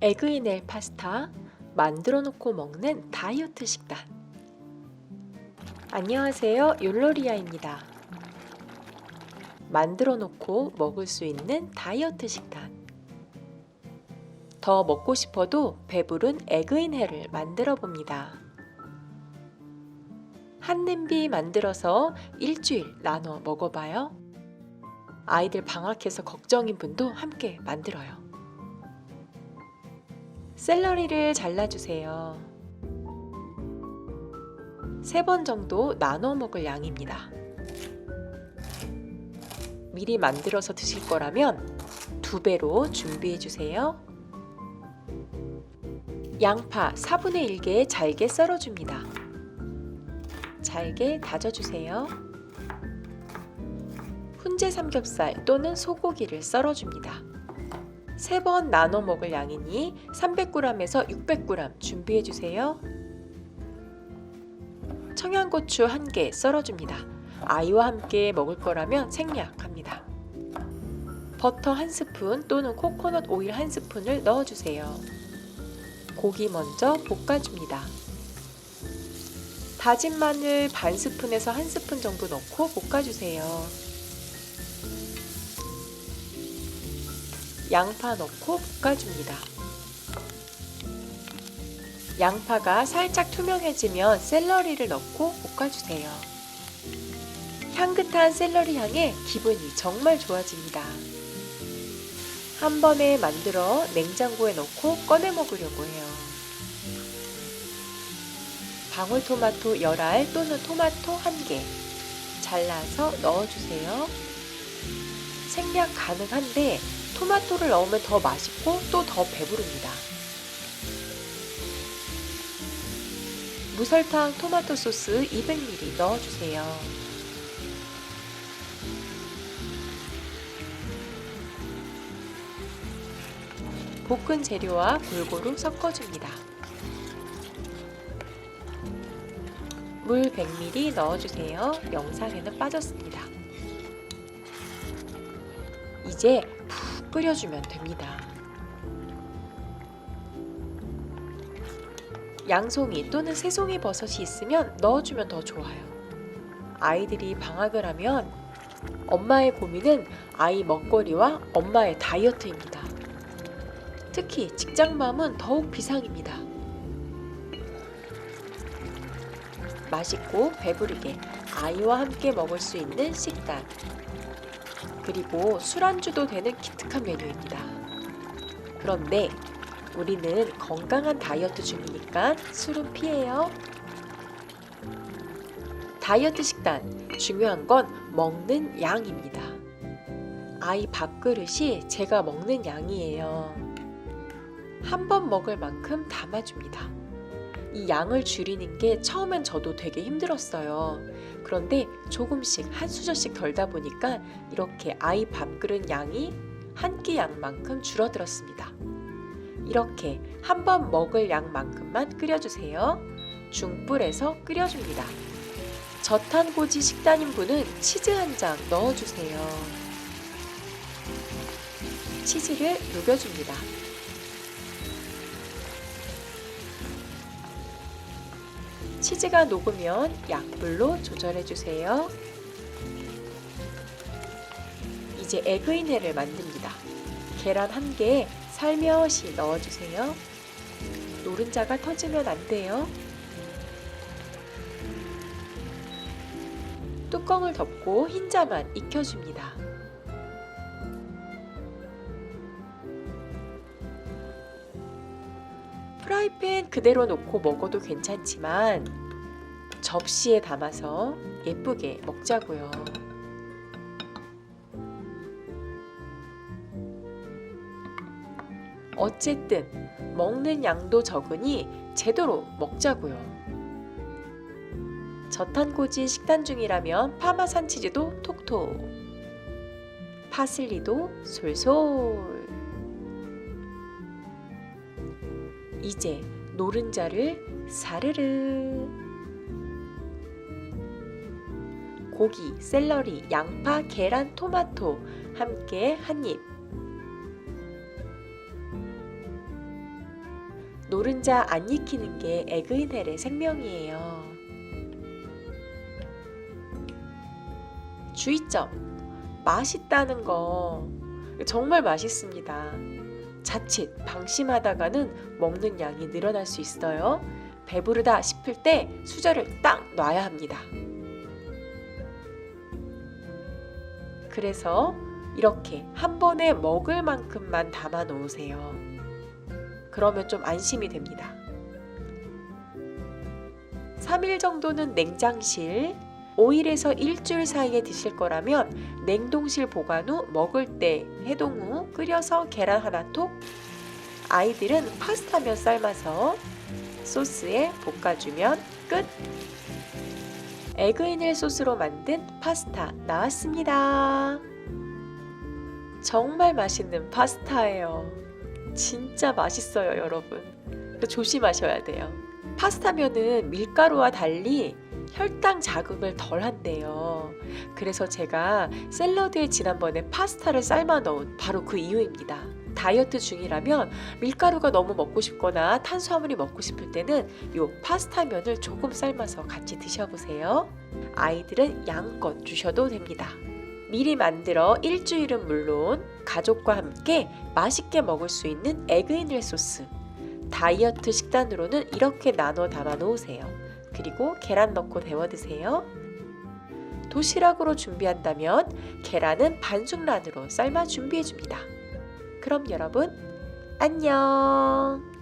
에그이넬 파스타 만들어 놓고 먹는 다이어트 식단. 안녕하세요. 율로리아입니다. 만들어 놓고 먹을 수 있는 다이어트 식단. 더 먹고 싶어도 배부른 에그인헬을 만들어 봅니다. 한 냄비 만들어서 일주일 나눠 먹어봐요. 아이들 방학해서 걱정인 분도 함께 만들어요. 샐러리를 잘라주세요. 세번 정도 나눠 먹을 양입니다. 미리 만들어서 드실 거라면 두 배로 준비해 주세요. 양파 4분의 1개 잘게 썰어줍니다. 잘게 다져주세요. 훈제 삼겹살 또는 소고기를 썰어줍니다. 세 번 나눠 먹을 양이니 300g에서 600g 준비해 주세요. 청양고추 1개 썰어줍니다. 아이와 함께 먹을 거라면 생략합니다. 버터 1스푼 또는 코코넛 오일 1스푼을 넣어주세요. 고기 먼저 볶아줍니다. 다진 마늘 반 스푼에서 한 스푼 정도 넣고 볶아주세요. 양파 넣고 볶아줍니다. 양파가 살짝 투명해지면 샐러리를 넣고 볶아주세요. 향긋한 샐러리 향에 기분이 정말 좋아집니다. 한 번에 만들어 냉장고에 넣고 꺼내 먹으려고 해요. 방울토마토 열알 또는 토마토 한개 잘라서 넣어주세요. 생략 가능한데 토마토를 넣으면 더 맛있고 또 더 배부릅니다. 무설탕 토마토 소스 200ml 넣어주세요. 볶은 재료와 골고루 섞어줍니다. 물 100ml 넣어주세요. 영상에는 빠졌습니다. 이제 푹 끓여주면 됩니다. 양송이 또는 새송이 버섯이 있으면 넣어주면 더 좋아요. 아이들이 방학을 하면 엄마의 고민은 아이 먹거리와 엄마의 다이어트입니다. 특히 직장맘은 더욱 비상입니다. 맛있고 배부르게 아이와 함께 먹을 수 있는 식단. 그리고 술안주도 되는 기특한 메뉴입니다. 그런데 우리는 건강한 다이어트 중이니까 술은 피해요. 다이어트 식단 중요한 건 먹는 양입니다. 아이 밥그릇이 제가 먹는 양이에요. 한 번 먹을 만큼 담아줍니다. 이 양을 줄이는 게 처음엔 저도 되게 힘들었어요. 그런데 조금씩 한 수저씩 덜다 보니까 이렇게 아이 밥그릇 양이 한 끼 양만큼 줄어들었습니다. 이렇게 한 번 먹을 양만큼만 끓여주세요. 중불에서 끓여줍니다. 저탄고지 식단인 분은 치즈 한 장 넣어주세요. 치즈를 녹여줍니다. 치즈가 녹으면 약불로 조절해 주세요. 이제 에그인회를 만듭니다. 계란 한 개 살며시 넣어주세요. 노른자가 터지면 안 돼요. 뚜껑을 덮고 흰자만 익혀줍니다. 프라이팬 그대로 놓고 먹어도 괜찮지만 접시에 담아서 예쁘게 먹자고요. 어쨌든 먹는 양도 적으니 제대로 먹자고요. 저탄고지 식단 중이라면 파마산 치즈도 톡톡, 파슬리도 솔솔. 이제 노른자를 사르르 고기, 샐러리, 양파, 계란, 토마토 함께 한 입. 노른자 안 익히는 게 에그인헬의 생명이에요. 주의점. 맛있다는 거 정말 맛있습니다. 자칫 방심하다가는 먹는 양이 늘어날 수 있어요. 배부르다 싶을 때 수저를 딱 놔야 합니다. 그래서 이렇게 한 번에 먹을 만큼만 담아 놓으세요. 그러면 좀 안심이 됩니다. 3일 정도는 냉장실, 5일에서 일주일 사이에 드실 거라면 냉동실 보관 후 먹을 때 해동 후 끓여서 계란 하나 톡. 아이들은 파스타 면 삶아서 소스에 볶아주면 끝. 에그인일 소스로 만든 파스타 나왔습니다. 정말 맛있는 파스타예요. 진짜 맛있어요, 여러분. 조심하셔야 돼요. 파스타면은 밀가루와 달리 혈당 자극을 덜 한대요. 그래서 제가 샐러드에 지난번에 파스타를 삶아 넣은 바로 그 이유입니다. 다이어트 중이라면 밀가루가 너무 먹고 싶거나 탄수화물이 먹고 싶을 때는 요 파스타면을 조금 삶아서 같이 드셔보세요. 아이들은 양껏 주셔도 됩니다. 미리 만들어 일주일은 물론 가족과 함께 맛있게 먹을 수 있는 에그인일 소스. 다이어트 식단으로는 이렇게 나눠 담아 놓으세요. 그리고 계란 넣고 데워 드세요. 도시락으로 준비한다면 계란은 반숙란으로 삶아 준비해 줍니다. 그럼 여러분 안녕.